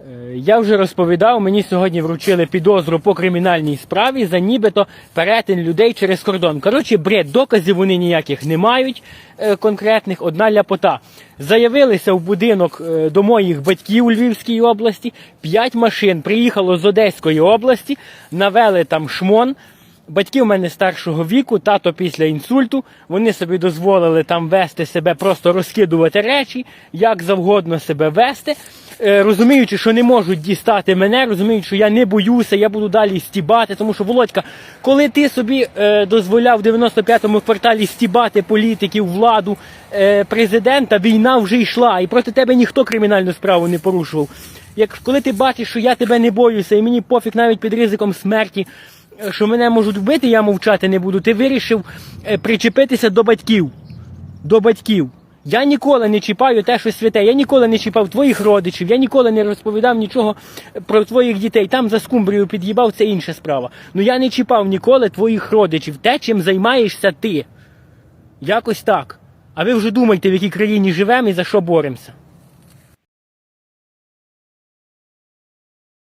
Е, Я вже розповідав, мені сьогодні вручили підозру по кримінальній справі за нібито перетин людей через кордон. Коротше, бред, доказів вони ніяких не мають е, конкретних, одна ляпота. Заявилися в будинок е, до моїх батьків у Львівській області. П'ять машин приїхало з Одеської області, навели там шмон. Батьки в мене старшого віку, тато після інсульту, вони собі дозволили там вести себе, просто розкидувати речі, як завгодно себе вести, е, розуміючи, що не можуть дістати мене, розуміючи, що я не боюся, я буду далі стібати. Тому що, Володька, коли ти собі е, дозволяв в 95-му кварталі стібати політиків, владу, е, президента, війна вже йшла, і проти тебе ніхто кримінальну справу не порушував. Як коли ти бачиш, що я тебе не боюся, і мені пофіг навіть під ризиком смерті що мене можуть вбити, я мовчати не буду. Ти вирішив е, причепитися до батьків. До батьків. Я ніколи не чіпаю те, що святе. Я ніколи не чіпав твоїх родичів, я ніколи не розповідав нічого про твоїх дітей. Там за скумбрію під'їбав, це інша справа. Ну я не чіпав ніколи твоїх родичів. Те, чим займаєшся ти. Якось так. А ви вже думайте, в якій країні живемо і за що боремося.